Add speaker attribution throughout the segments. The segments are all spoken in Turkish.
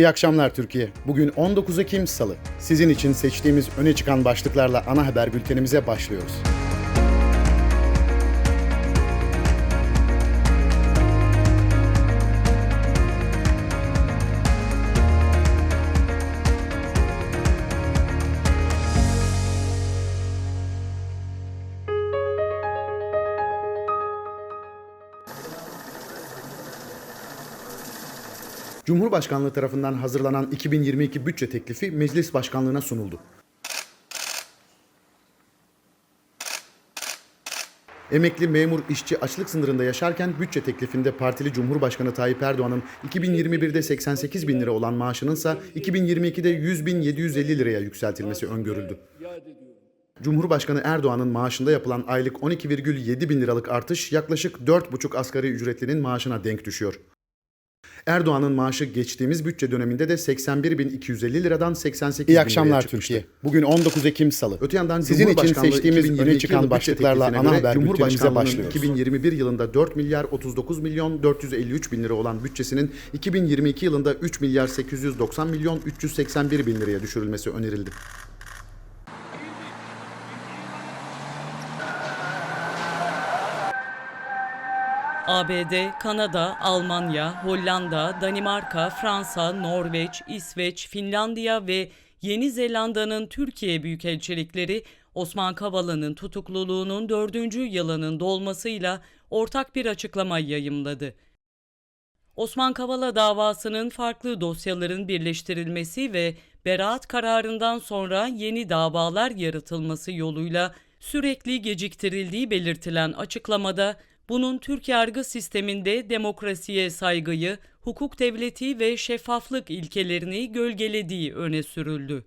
Speaker 1: İyi akşamlar Türkiye. Bugün 19 Ekim Salı. Sizin için seçtiğimiz öne çıkan başlıklarla ana haber bültenimize başlıyoruz. Cumhurbaşkanlığı tarafından hazırlanan 2022 bütçe teklifi meclis başkanlığına sunuldu. Emekli memur işçi açlık sınırında yaşarken bütçe teklifinde partili Cumhurbaşkanı Tayyip Erdoğan'ın 2021'de 88 bin lira olan maaşının ise 2022'de 100 bin 750 liraya yükseltilmesi öngörüldü. Cumhurbaşkanı Erdoğan'ın maaşında yapılan aylık 12,7 bin liralık artış yaklaşık 4,5 asgari ücretlinin maaşına denk düşüyor. Erdoğan'ın maaşı geçtiğimiz bütçe döneminde de 81.250 liradan 88 bin
Speaker 2: İyi akşamlar. Türkiye. Bugün 19 Ekim Salı.
Speaker 1: Öte yandan
Speaker 2: Sizin için seçtiğimiz
Speaker 1: 2022
Speaker 2: öne çıkan başlıklarla ana haber bültenimize başlıyoruz.
Speaker 1: 2021 yılında 4 milyar 39 milyon 453 bin lira olan bütçesinin 2022 yılında 3 milyar 890 milyon 381 bin liraya düşürülmesi önerildi.
Speaker 3: ABD, Kanada, Almanya, Hollanda, Danimarka, Fransa, Norveç, İsveç, Finlandiya ve Yeni Zelanda'nın Türkiye büyükelçilikleri Osman Kavala'nın tutukluluğunun dördüncü yılının dolmasıyla ortak bir açıklama yayımladı. Osman Kavala davasının farklı dosyaların birleştirilmesi ve beraat kararından sonra yeni davalar yaratılması yoluyla sürekli geciktirildiği belirtilen açıklamada bunun Türk yargı sisteminde demokrasiye saygıyı, hukuk devleti ve şeffaflık ilkelerini gölgelediği öne sürüldü.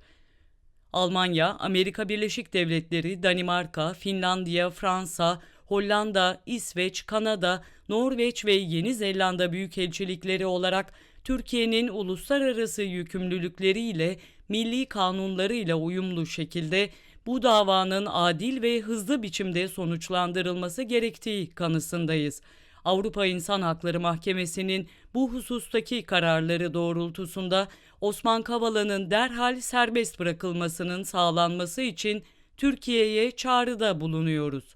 Speaker 3: Almanya, Amerika Birleşik Devletleri, Danimarka, Finlandiya, Fransa, Hollanda, İsveç, Kanada, Norveç ve Yeni Zelanda büyükelçilikleri olarak Türkiye'nin uluslararası yükümlülükleriyle, milli kanunlarıyla uyumlu şekilde bu davanın adil ve hızlı biçimde sonuçlandırılması gerektiği kanısındayız. Avrupa İnsan Hakları Mahkemesi'nin bu husustaki kararları doğrultusunda Osman Kavala'nın derhal serbest bırakılmasının sağlanması için Türkiye'ye çağrıda bulunuyoruz.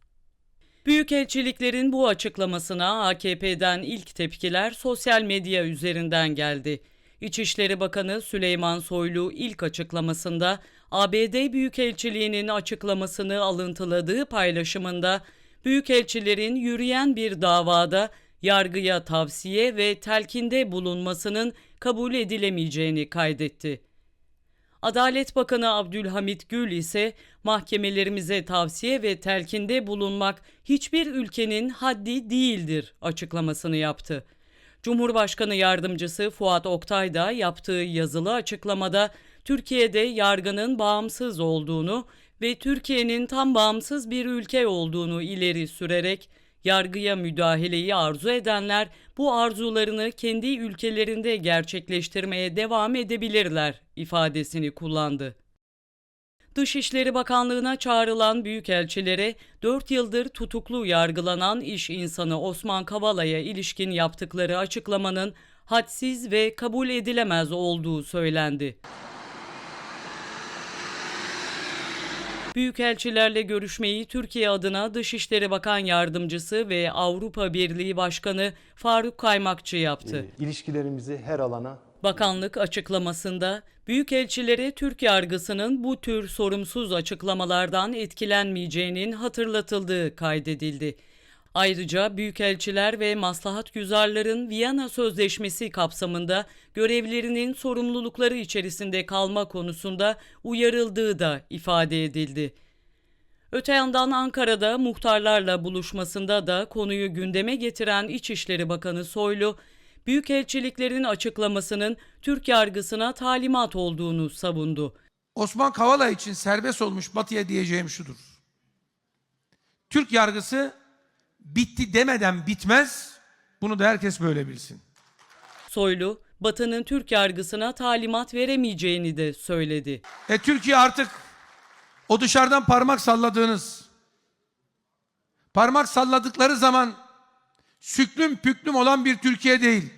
Speaker 3: Büyükelçiliklerin bu açıklamasına AKP'den ilk tepkiler sosyal medya üzerinden geldi. İçişleri Bakanı Süleyman Soylu ilk açıklamasında ABD Büyükelçiliğinin açıklamasını alıntıladığı paylaşımında büyükelçilerin yürüyen bir davada yargıya tavsiye ve telkinde bulunmasının kabul edilemeyeceğini kaydetti. Adalet Bakanı Abdülhamit Gül ise mahkemelerimize tavsiye ve telkinde bulunmak hiçbir ülkenin haddi değildir açıklamasını yaptı. Cumhurbaşkanı yardımcısı Fuat Oktay da yaptığı yazılı açıklamada Türkiye'de yargının bağımsız olduğunu ve Türkiye'nin tam bağımsız bir ülke olduğunu ileri sürerek yargıya müdahaleyi arzu edenler bu arzularını kendi ülkelerinde gerçekleştirmeye devam edebilirler ifadesini kullandı. Dışişleri Bakanlığı'na çağrılan büyükelçilere 4 yıldır tutuklu yargılanan iş insanı Osman Kavala'ya ilişkin yaptıkları açıklamanın hadsiz ve kabul edilemez olduğu söylendi. Büyükelçilerle görüşmeyi Türkiye adına Dışişleri Bakan Yardımcısı ve Avrupa Birliği Başkanı Faruk Kaymakçı yaptı.
Speaker 4: ilişkilerimizi her alana
Speaker 3: Bakanlık açıklamasında Büyükelçilere Türk yargısının bu tür sorumsuz açıklamalardan etkilenmeyeceğinin hatırlatıldığı kaydedildi. Ayrıca büyükelçiler ve maslahat güzarların Viyana Sözleşmesi kapsamında görevlerinin sorumlulukları içerisinde kalma konusunda uyarıldığı da ifade edildi. Öte yandan Ankara'da muhtarlarla buluşmasında da konuyu gündeme getiren İçişleri Bakanı Soylu, büyükelçiliklerin açıklamasının Türk yargısına talimat olduğunu savundu.
Speaker 5: Osman Kavala için serbest olmuş Batı'ya diyeceğim şudur. Türk yargısı bitti demeden bitmez. Bunu da herkes böyle bilsin.
Speaker 3: Soylu, Batı'nın Türk yargısına talimat veremeyeceğini de söyledi.
Speaker 5: E Türkiye artık o dışarıdan parmak salladığınız parmak salladıkları zaman süklüm püklüm olan bir Türkiye değil.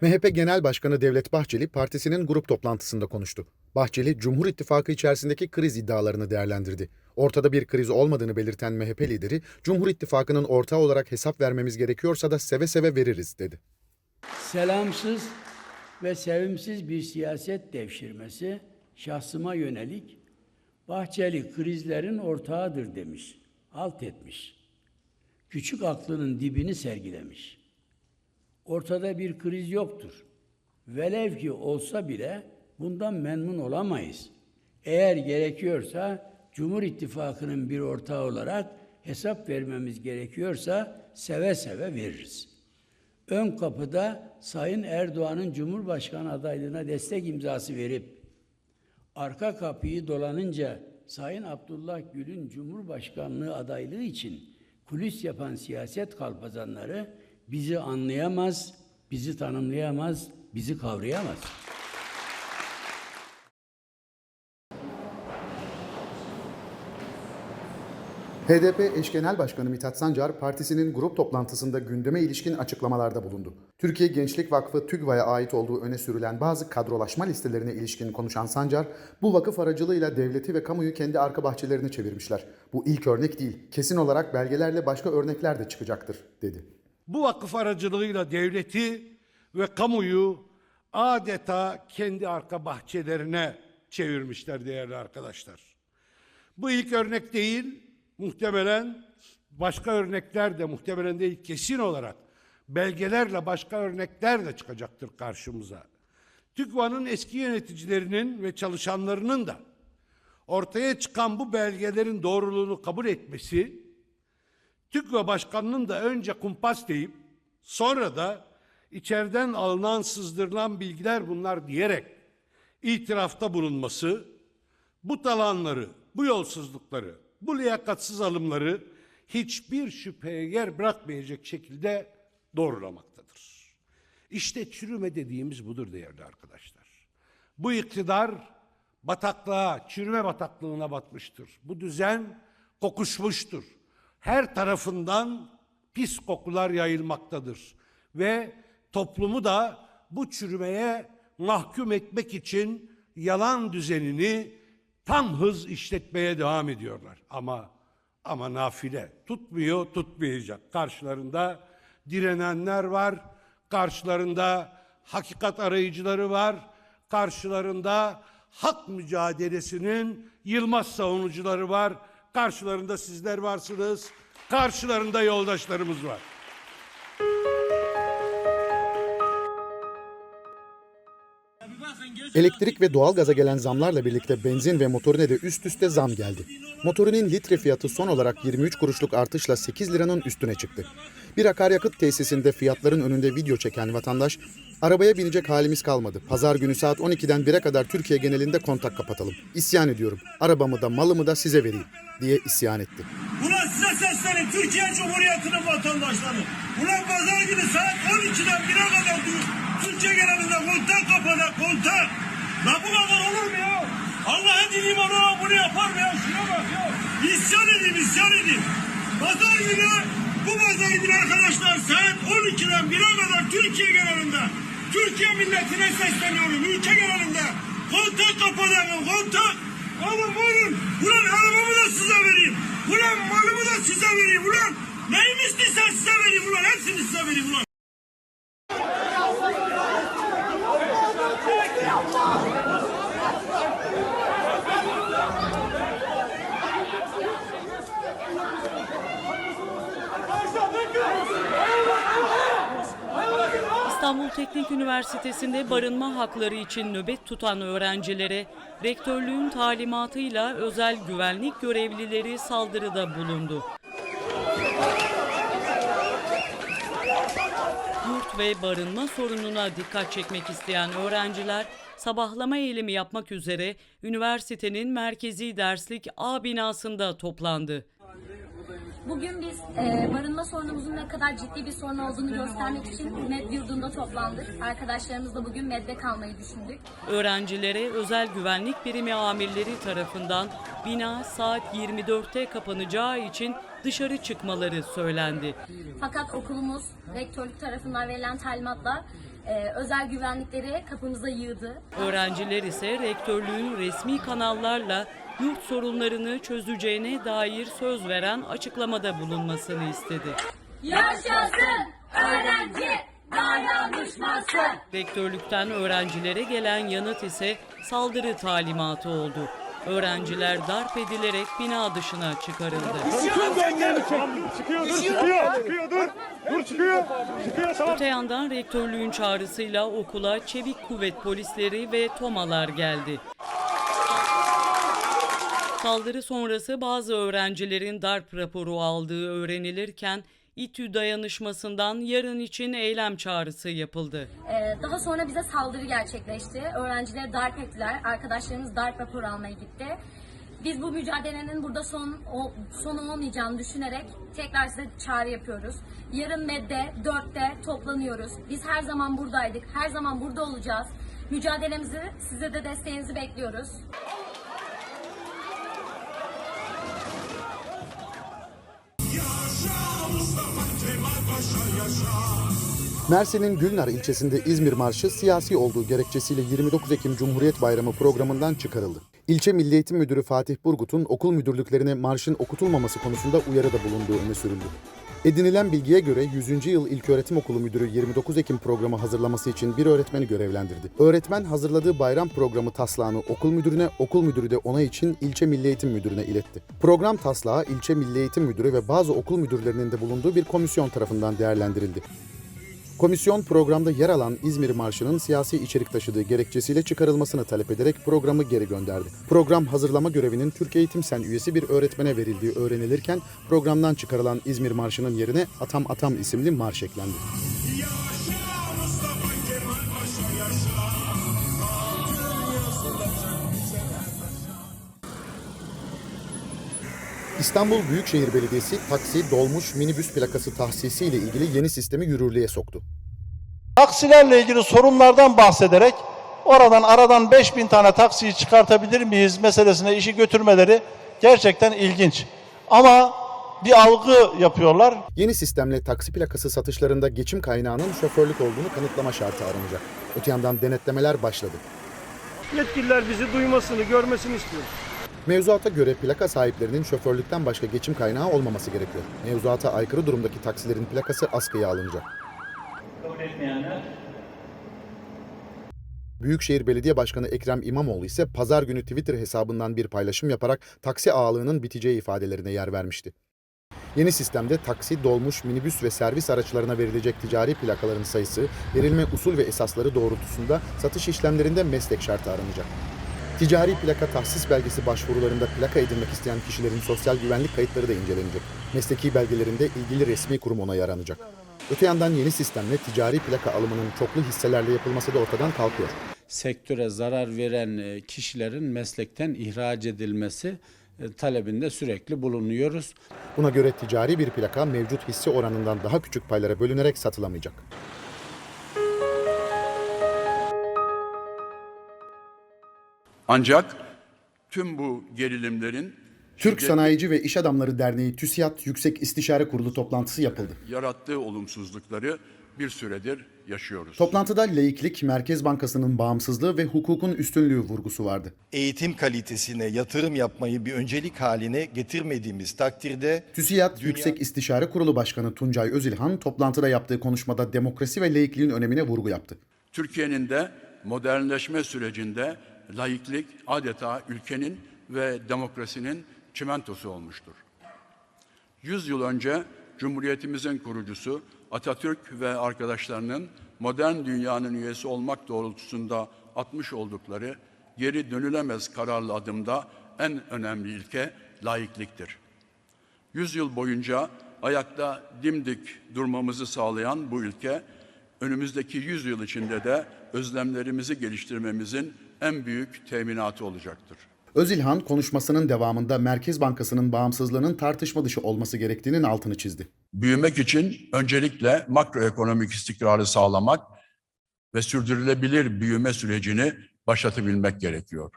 Speaker 1: MHP Genel Başkanı Devlet Bahçeli partisinin grup toplantısında konuştu. Bahçeli, Cumhur İttifakı içerisindeki kriz iddialarını değerlendirdi. Ortada bir kriz olmadığını belirten MHP lideri, Cumhur İttifakı'nın ortağı olarak hesap vermemiz gerekiyorsa da seve seve veririz dedi.
Speaker 6: selamsız ve sevimsiz bir siyaset devşirmesi şahsıma yönelik Bahçeli krizlerin ortağıdır demiş, alt etmiş. Küçük aklının dibini sergilemiş. Ortada bir kriz yoktur. Velev ki olsa bile bundan memnun olamayız. Eğer gerekiyorsa Cumhur İttifakı'nın bir ortağı olarak hesap vermemiz gerekiyorsa seve seve veririz. Ön kapıda Sayın Erdoğan'ın Cumhurbaşkanı adaylığına destek imzası verip arka kapıyı dolanınca Sayın Abdullah Gül'ün Cumhurbaşkanlığı adaylığı için kulis yapan siyaset kalpazanları bizi anlayamaz, bizi tanımlayamaz, bizi kavrayamaz.
Speaker 1: HDP eş genel başkanı Mithat Sancar, partisinin grup toplantısında gündeme ilişkin açıklamalarda bulundu. Türkiye Gençlik Vakfı TÜGVA'ya ait olduğu öne sürülen bazı kadrolaşma listelerine ilişkin konuşan Sancar, bu vakıf aracılığıyla devleti ve kamuyu kendi arka bahçelerine çevirmişler. Bu ilk örnek değil, kesin olarak belgelerle başka örnekler de çıkacaktır, dedi.
Speaker 7: Bu vakıf aracılığıyla devleti ve kamuyu adeta kendi arka bahçelerine çevirmişler değerli arkadaşlar. Bu ilk örnek değil, muhtemelen başka örnekler de muhtemelen değil kesin olarak belgelerle başka örnekler de çıkacaktır karşımıza. TÜGVA'nın eski yöneticilerinin ve çalışanlarının da ortaya çıkan bu belgelerin doğruluğunu kabul etmesi TÜGVA Başkanı'nın da önce kumpas deyip sonra da içeriden alınan sızdırılan bilgiler bunlar diyerek itirafta bulunması bu talanları, bu yolsuzlukları, bu liyakatsız alımları hiçbir şüpheye yer bırakmayacak şekilde doğrulamaktadır. İşte çürüme dediğimiz budur değerli arkadaşlar. Bu iktidar bataklığa, çürüme bataklığına batmıştır. Bu düzen kokuşmuştur. Her tarafından pis kokular yayılmaktadır. Ve toplumu da bu çürümeye mahkum etmek için yalan düzenini tam hız işletmeye devam ediyorlar. Ama ama nafile tutmuyor, tutmayacak. Karşılarında direnenler var, karşılarında hakikat arayıcıları var, karşılarında hak mücadelesinin yılmaz savunucuları var, karşılarında sizler varsınız, karşılarında yoldaşlarımız var.
Speaker 1: Elektrik ve doğalgaza gelen zamlarla birlikte benzin ve motorine de üst üste zam geldi. Motorinin litre fiyatı son olarak 23 kuruşluk artışla 8 liranın üstüne çıktı. Bir akaryakıt tesisinde fiyatların önünde video çeken vatandaş, arabaya binecek halimiz kalmadı. Pazar günü saat 12'den 1'e kadar Türkiye genelinde kontak kapatalım. İsyan ediyorum. Arabamı da malımı da size vereyim diye isyan etti.
Speaker 8: Ulan size seslenin Türkiye Cumhuriyeti'nin vatandaşları. Ulan pazar günü saat 12'den 1'e kadar. Türkiye genelinde kontak kapadı kontak. La bu kadar olur mu ya? Allah'ın dini bana bunu yapar mı ya? Şuna bak ya. İsyan edin isyan edin. Pazar günü bu pazar günü arkadaşlar saat 12'den 1'e kadar Türkiye genelinde. Türkiye milletine sesleniyorum ülke genelinde. Kontak kapatın kontak. Oğlum buyurun. Ulan arabamı da size vereyim. Ulan malımı da size vereyim. Ulan neyimi istiyorsan size vereyim. Ulan hepsini size vereyim ulan.
Speaker 3: İstanbul Teknik Üniversitesi'nde barınma hakları için nöbet tutan öğrencilere rektörlüğün talimatıyla özel güvenlik görevlileri saldırıda bulundu. Yurt ve barınma sorununa dikkat çekmek isteyen öğrenciler sabahlama eylemi yapmak üzere üniversitenin merkezi derslik A binasında toplandı.
Speaker 9: Bugün biz e, barınma sorunumuzun ne kadar ciddi bir sorun olduğunu göstermek için MED yurdunda toplandık. Arkadaşlarımızla bugün MED'de kalmayı düşündük.
Speaker 3: Öğrencilere özel güvenlik birimi amirleri tarafından bina saat 24'te kapanacağı için dışarı çıkmaları söylendi.
Speaker 9: Fakat okulumuz rektörlük tarafından verilen talimatla e, özel güvenlikleri kapımıza yığdı.
Speaker 3: Öğrenciler ise rektörlüğün resmi kanallarla yurt sorunlarını çözeceğine dair söz veren açıklamada bulunmasını istedi.
Speaker 9: Yaşasın öğrenci dayanışması.
Speaker 3: Rektörlükten öğrencilere gelen yanıt ise saldırı talimatı oldu. Öğrenciler darp edilerek bina dışına çıkarıldı. Öte yandan rektörlüğün çağrısıyla okula çevik kuvvet polisleri ve tomalar geldi. Saldırı sonrası bazı öğrencilerin darp raporu aldığı öğrenilirken İTÜ dayanışmasından yarın için eylem çağrısı yapıldı.
Speaker 9: E, daha sonra bize saldırı gerçekleşti. Öğrencileri darp ettiler. Arkadaşlarımız darp raporu almaya gitti. Biz bu mücadelenin burada son o, sonu olmayacağını düşünerek tekrar size çağrı yapıyoruz. Yarın MED'de 4'te toplanıyoruz. Biz her zaman buradaydık. Her zaman burada olacağız. Mücadelemizi size de desteğinizi bekliyoruz.
Speaker 1: Mersin'in Gülnar ilçesinde İzmir Marşı siyasi olduğu gerekçesiyle 29 Ekim Cumhuriyet Bayramı programından çıkarıldı. İlçe Milli Eğitim Müdürü Fatih Burgut'un okul müdürlüklerine marşın okutulmaması konusunda uyarıda bulunduğu öne sürüldü. Edinilen bilgiye göre 100. yıl İlköğretim Okulu Müdürü 29 Ekim programı hazırlaması için bir öğretmeni görevlendirdi. Öğretmen hazırladığı bayram programı taslağını okul müdürüne, okul müdürü de onay için ilçe Milli Eğitim Müdürüne iletti. Program taslağı ilçe Milli Eğitim Müdürü ve bazı okul müdürlerinin de bulunduğu bir komisyon tarafından değerlendirildi. Komisyon programda yer alan İzmir Marşı'nın siyasi içerik taşıdığı gerekçesiyle çıkarılmasını talep ederek programı geri gönderdi. Program hazırlama görevinin Türk Eğitim Sen üyesi bir öğretmene verildiği öğrenilirken programdan çıkarılan İzmir Marşı'nın yerine Atam Atam isimli marş eklendi. İstanbul Büyükşehir Belediyesi taksi, dolmuş, minibüs plakası tahsisi ile ilgili yeni sistemi yürürlüğe soktu.
Speaker 10: Taksilerle ilgili sorunlardan bahsederek oradan aradan 5000 tane taksiyi çıkartabilir miyiz meselesine işi götürmeleri gerçekten ilginç. Ama bir algı yapıyorlar.
Speaker 1: Yeni sistemle taksi plakası satışlarında geçim kaynağının şoförlük olduğunu kanıtlama şartı aranacak. Öte yandan denetlemeler başladı.
Speaker 11: Yetkililer bizi duymasını, görmesini istiyor.
Speaker 1: Mevzuata göre plaka sahiplerinin şoförlükten başka geçim kaynağı olmaması gerekiyor. Mevzuata aykırı durumdaki taksilerin plakası askıya alınacak. Büyükşehir Belediye Başkanı Ekrem İmamoğlu ise pazar günü Twitter hesabından bir paylaşım yaparak taksi ağalığının biteceği ifadelerine yer vermişti. Yeni sistemde taksi, dolmuş, minibüs ve servis araçlarına verilecek ticari plakaların sayısı, verilme usul ve esasları doğrultusunda satış işlemlerinde meslek şartı aranacak. Ticari plaka tahsis belgesi başvurularında plaka edinmek isteyen kişilerin sosyal güvenlik kayıtları da incelenecek. Mesleki belgelerinde ilgili resmi kurum onayı aranacak. Öte yandan yeni sistemle ticari plaka alımının çoklu hisselerle yapılması da ortadan kalkıyor.
Speaker 12: sektöre zarar veren e, kişilerin meslekten ihraç edilmesi e, talebinde sürekli bulunuyoruz.
Speaker 1: Buna göre ticari bir plaka mevcut hisse oranından daha küçük paylara bölünerek satılamayacak.
Speaker 2: Ancak tüm bu gerilimlerin
Speaker 1: Türk Sanayici ve İş Adamları Derneği TÜSİAD Yüksek İstişare Kurulu toplantısı yapıldı.
Speaker 2: yarattığı olumsuzlukları bir süredir yaşıyoruz.
Speaker 1: Toplantıda laiklik, Merkez Bankası'nın bağımsızlığı ve hukukun üstünlüğü vurgusu vardı.
Speaker 13: eğitim kalitesine yatırım yapmayı bir öncelik haline getirmediğimiz takdirde
Speaker 1: TÜSİAD Yüksek İstişare Kurulu Başkanı Tuncay Özilhan toplantıda yaptığı konuşmada demokrasi ve laikliğin önemine vurgu yaptı.
Speaker 2: Türkiye'nin de modernleşme sürecinde laiklik adeta ülkenin ve demokrasinin çimentosu olmuştur. 100 yıl önce Cumhuriyetimizin kurucusu Atatürk ve arkadaşlarının modern dünyanın üyesi olmak doğrultusunda atmış oldukları geri dönülemez kararlı adımda en önemli ilke laikliktir. 100 yıl boyunca ayakta dimdik durmamızı sağlayan bu ülke, önümüzdeki 100 yıl içinde de özlemlerimizi geliştirmemizin en büyük teminatı olacaktır.
Speaker 1: Özilhan konuşmasının devamında Merkez Bankası'nın bağımsızlığının tartışma dışı olması gerektiğinin altını çizdi.
Speaker 2: Büyümek için öncelikle makroekonomik istikrarı sağlamak ve sürdürülebilir büyüme sürecini başlatabilmek gerekiyor.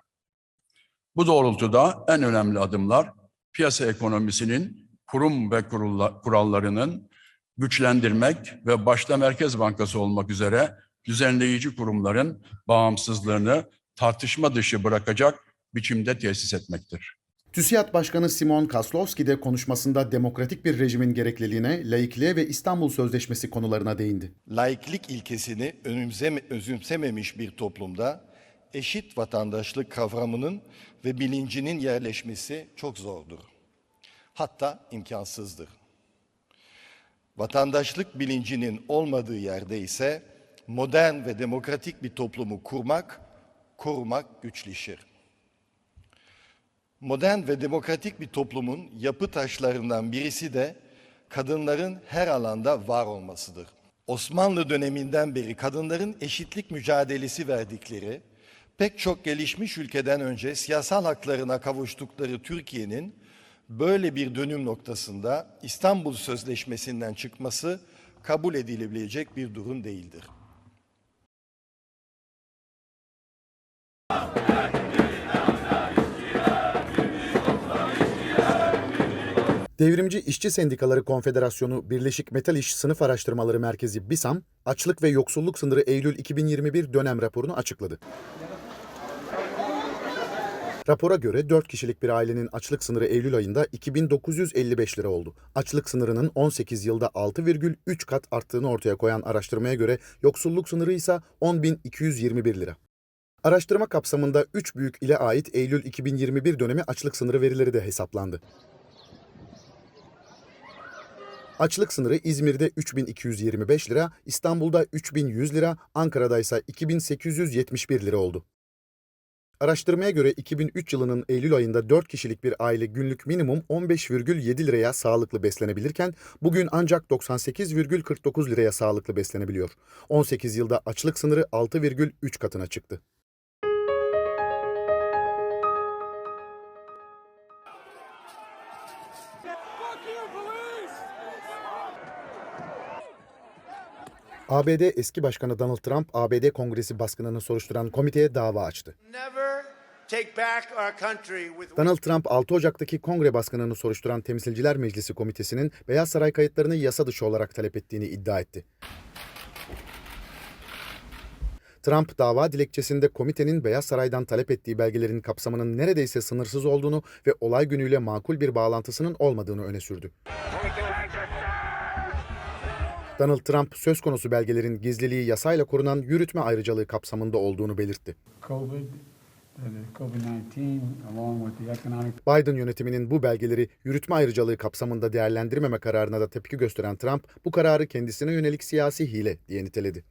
Speaker 2: Bu doğrultuda en önemli adımlar piyasa ekonomisinin kurum ve kurulla- kurallarının güçlendirmek ve başta Merkez Bankası olmak üzere düzenleyici kurumların bağımsızlığını tartışma dışı bırakacak biçimde tesis etmektir.
Speaker 1: TÜSİAD Başkanı Simon Kaslowski de konuşmasında demokratik bir rejimin gerekliliğine, laikliğe ve İstanbul Sözleşmesi konularına değindi.
Speaker 13: Laiklik ilkesini önümseme, özümsememiş bir toplumda eşit vatandaşlık kavramının ve bilincinin yerleşmesi çok zordur. Hatta imkansızdır. Vatandaşlık bilincinin olmadığı yerde ise modern ve demokratik bir toplumu kurmak, korumak güçleşir. Modern ve demokratik bir toplumun yapı taşlarından birisi de kadınların her alanda var olmasıdır. Osmanlı döneminden beri kadınların eşitlik mücadelesi verdikleri, pek çok gelişmiş ülkeden önce siyasal haklarına kavuştukları Türkiye'nin böyle bir dönüm noktasında İstanbul Sözleşmesi'nden çıkması kabul edilebilecek bir durum değildir.
Speaker 1: Devrimci İşçi Sendikaları Konfederasyonu Birleşik Metal İş Sınıf Araştırmaları Merkezi BİSAM, açlık ve yoksulluk sınırı Eylül 2021 dönem raporunu açıkladı. Rapora göre 4 kişilik bir ailenin açlık sınırı Eylül ayında 2955 lira oldu. Açlık sınırının 18 yılda 6,3 kat arttığını ortaya koyan araştırmaya göre yoksulluk sınırı ise 10.221 lira. Araştırma kapsamında 3 büyük ile ait Eylül 2021 dönemi açlık sınırı verileri de hesaplandı. Açlık sınırı İzmir'de 3225 lira, İstanbul'da 3100 lira, Ankara'da ise 2871 lira oldu. Araştırmaya göre 2003 yılının Eylül ayında 4 kişilik bir aile günlük minimum 15,7 liraya sağlıklı beslenebilirken bugün ancak 98,49 liraya sağlıklı beslenebiliyor. 18 yılda açlık sınırı 6,3 katına çıktı. ABD eski başkanı Donald Trump, ABD Kongresi baskınını soruşturan komiteye dava açtı. Donald Trump 6 Ocak'taki kongre baskınını soruşturan Temsilciler Meclisi Komitesi'nin Beyaz Saray kayıtlarını yasa dışı olarak talep ettiğini iddia etti. Trump dava dilekçesinde komitenin Beyaz Saray'dan talep ettiği belgelerin kapsamının neredeyse sınırsız olduğunu ve olay günüyle makul bir bağlantısının olmadığını öne sürdü. Donald Trump söz konusu belgelerin gizliliği yasayla korunan yürütme ayrıcalığı kapsamında olduğunu belirtti. Biden yönetiminin bu belgeleri yürütme ayrıcalığı kapsamında değerlendirmeme kararına da tepki gösteren Trump, bu kararı kendisine yönelik siyasi hile diye niteledi.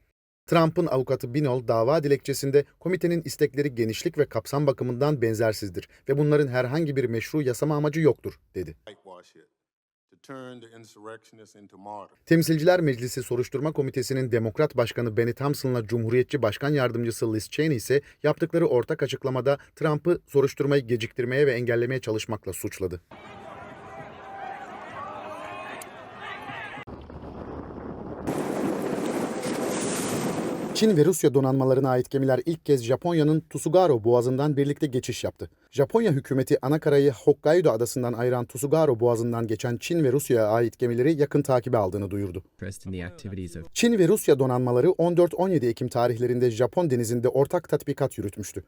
Speaker 1: Trump'ın avukatı Binol dava dilekçesinde komitenin istekleri genişlik ve kapsam bakımından benzersizdir ve bunların herhangi bir meşru yasama amacı yoktur, dedi. Temsilciler Meclisi Soruşturma Komitesi'nin Demokrat Başkanı Benny Thompson'la Cumhuriyetçi Başkan Yardımcısı Liz Cheney ise yaptıkları ortak açıklamada Trump'ı soruşturmayı geciktirmeye ve engellemeye çalışmakla suçladı. Çin ve Rusya donanmalarına ait gemiler ilk kez Japonya'nın Tsugaro Boğazı'ndan birlikte geçiş yaptı. Japonya hükümeti anakarayı Hokkaido adasından ayıran Tsugaro Boğazı'ndan geçen Çin ve Rusya'ya ait gemileri yakın takibe aldığını duyurdu. Çin ve Rusya donanmaları 14-17 Ekim tarihlerinde Japon denizinde ortak tatbikat yürütmüştü.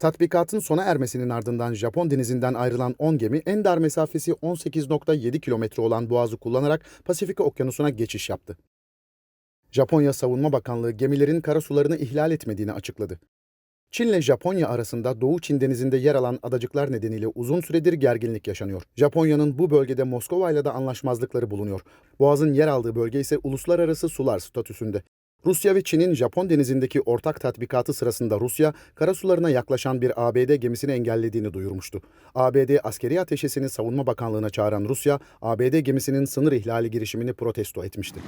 Speaker 1: Tatbikatın sona ermesinin ardından Japon denizinden ayrılan 10 gemi en dar mesafesi 18.7 kilometre olan boğazı kullanarak Pasifik Okyanusu'na geçiş yaptı. Japonya Savunma Bakanlığı gemilerin karasularını ihlal etmediğini açıkladı. Çin ile Japonya arasında Doğu Çin denizinde yer alan adacıklar nedeniyle uzun süredir gerginlik yaşanıyor. Japonya'nın bu bölgede Moskova ile de anlaşmazlıkları bulunuyor. Boğaz'ın yer aldığı bölge ise uluslararası sular statüsünde. Rusya ve Çin'in Japon denizindeki ortak tatbikatı sırasında Rusya, karasularına yaklaşan bir ABD gemisini engellediğini duyurmuştu. ABD askeri ateşesini Savunma Bakanlığı'na çağıran Rusya, ABD gemisinin sınır ihlali girişimini protesto etmişti.